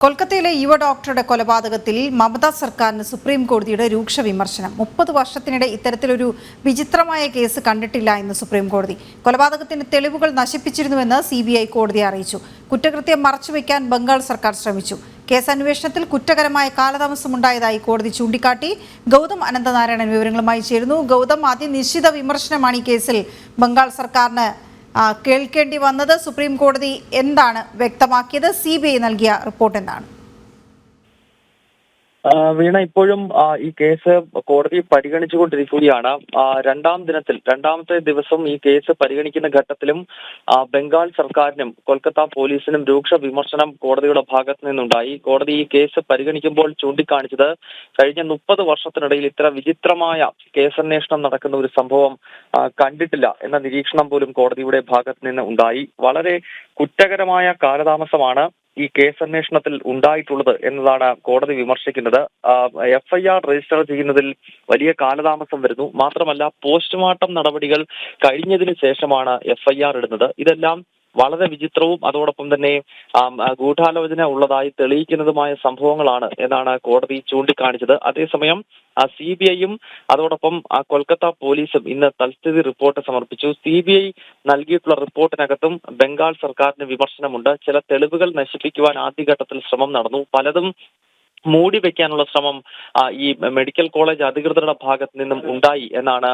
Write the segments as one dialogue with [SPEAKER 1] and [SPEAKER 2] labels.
[SPEAKER 1] കൊൽക്കത്തയിലെ യുവ ഡോക്ടറുടെ കൊലപാതകത്തിൽ മമതാ സർക്കാരിന് സുപ്രീം കോടതിയുടെ രൂക്ഷ വിമർശനം. മുപ്പത് വർഷത്തിനിടെ ഇത്തരത്തിലൊരു വിചിത്രമായ കേസ് കണ്ടിട്ടില്ല എന്ന് സുപ്രീം കോടതി. കൊലപാതകത്തിന്റെ തെളിവുകൾ നശിപ്പിച്ചിരുന്നുവെന്ന് സി ബി ഐ കോടതിയെ അറിയിച്ചു. കുറ്റകൃത്യം മറച്ചുവെക്കാൻ ബംഗാൾ സർക്കാർ ശ്രമിച്ചു. കേസ് അന്വേഷണത്തിൽ കുറ്റകരമായ കാലതാമസമുണ്ടായതായി കോടതി ചൂണ്ടിക്കാട്ടി ഗൗതം അനന്തനാരായണൻ വിവരങ്ങളുമായി ചേരുന്നു. ഗൗതം അതിനിശ്ചിത വിമർശനമാണ് ഈ കേസിൽ ബംഗാൾ സർക്കാരിന് കേൾക്കേണ്ടി വന്നത് സുപ്രീം കോടതി എന്താണ് വ്യക്തമാക്കിയത്? സി നൽകിയ റിപ്പോർട്ട് എന്താണ്?
[SPEAKER 2] വീണ ഇപ്പോഴും ഈ കേസ് കോടതി പരിഗണിച്ചുകൊണ്ടിരിക്കുകയാണ്. രണ്ടാം ദിനത്തിൽ രണ്ടാമത്തെ ദിവസം ഈ കേസ് പരിഗണിക്കുന്ന ഘട്ടത്തിലും ബംഗാൾ സർക്കാരിനും കൊൽക്കത്ത പോലീസിനും രൂക്ഷ വിമർശനം കോടതിയുടെ ഭാഗത്തു നിന്നുണ്ടായി. കോടതി ഈ കേസ് പരിഗണിക്കുമ്പോൾ ചൂണ്ടിക്കാണിച്ചത് കഴിഞ്ഞ മുപ്പത് വർഷത്തിനിടയിൽ ഇത്ര വിചിത്രമായ കേസന്വേഷണം നടക്കുന്ന ഒരു സംഭവം കണ്ടിട്ടില്ല എന്ന നിരീക്ഷണം പോലും കോടതിയുടെ ഭാഗത്ത് നിന്ന് ഉണ്ടായി. വളരെ കുറ്റകരമായ കാലതാമസമാണ്. ഈ കേസന്വേഷണത്തിൽ ഉണ്ടായിട്ടുള്ളത് എന്നതാണ് കോടതി വിമർശിക്കുന്നത്. എഫ്ഐആർ രജിസ്റ്റർ ചെയ്യുന്നതിൽ വലിയ കാലതാമസം വരുന്നു. മാത്രമല്ല പോസ്റ്റ്മോർട്ടം നടപടികൾ കഴിഞ്ഞതിന് ശേഷമാണ് എഫ്ഐആർ ഇടുന്നത്. ഇതെല്ലാം വളരെ വിചിത്രവും അതോടൊപ്പം തന്നെ ഗൂഢാലോചന ഉള്ളതായി തെളിയിക്കുന്നതുമായ സംഭവങ്ങളാണ് എന്നാണ് കോടതി ചൂണ്ടിക്കാണിച്ചത്. അതേസമയം സി ബി ഐയും അതോടൊപ്പം കൊൽക്കത്ത പോലീസും ഇന്ന് തൽസ്ഥിതി റിപ്പോർട്ട് സമർപ്പിച്ചു. സി ബി ഐ നൽകിയിട്ടുള്ള റിപ്പോർട്ടിനകത്തും ബംഗാൾ സർക്കാരിന് വിമർശനമുണ്ട്. ചില തെളിവുകൾ നശിപ്പിക്കുവാൻ ആദ്യഘട്ടത്തിൽ ശ്രമം നടന്നു. പലതും മൂടി വെക്കാനുള്ള ശ്രമം ഈ മെഡിക്കൽ കോളേജ് അധികൃതരുടെ ഭാഗത്ത് നിന്നും ഉണ്ടായി എന്നാണ്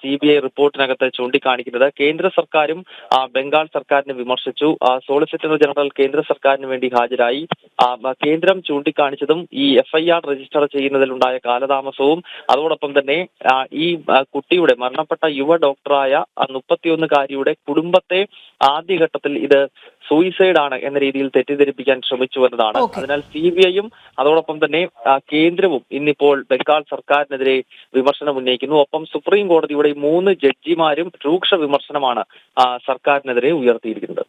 [SPEAKER 2] സി ബി ഐ റിപ്പോർട്ടിനകത്ത് ചൂണ്ടിക്കാണിക്കുന്നത്. കേന്ദ്ര സർക്കാരും ബംഗാൾ സർക്കാരിനെ വിമർശിച്ചു. സോളിസിറ്റർ ജനറൽ കേന്ദ്ര സർക്കാരിന് വേണ്ടി ഹാജരായി. കേന്ദ്രം ചൂണ്ടിക്കാണിച്ചതും ഈ എഫ് ഐ ആർ രജിസ്റ്റർ ചെയ്യുന്നതിലുണ്ടായ കാലതാമസവും അതോടൊപ്പം തന്നെ ഈ കുട്ടിയുടെ മരണപ്പെട്ട യുവ ഡോക്ടറായ മുപ്പത്തിയൊന്നുകാരിയുടെ കുടുംബത്തെ ആദ്യഘട്ടത്തിൽ ഇത് സൂയിസൈഡ് ആണ് എന്ന രീതിയിൽ തെറ്റിദ്ധരിപ്പിക്കാൻ ശ്രമിച്ചു എന്നതാണ്. അതിനാൽ സി ബി ഐയും അതോടൊപ്പം തന്നെ കേന്ദ്രവും ഇന്നിപ്പോൾ ബംഗാൾ സർക്കാരിനെതിരെ വിമർശനം ഉന്നയിക്കുന്നു. ഒപ്പം സുപ്രീം കോടതിയുടെ മൂന്ന് ജഡ്ജിമാരും രൂക്ഷ വിമർശനമാണ് സർക്കാരിനെതിരെ ഉയർത്തിയിരിക്കുന്നത്.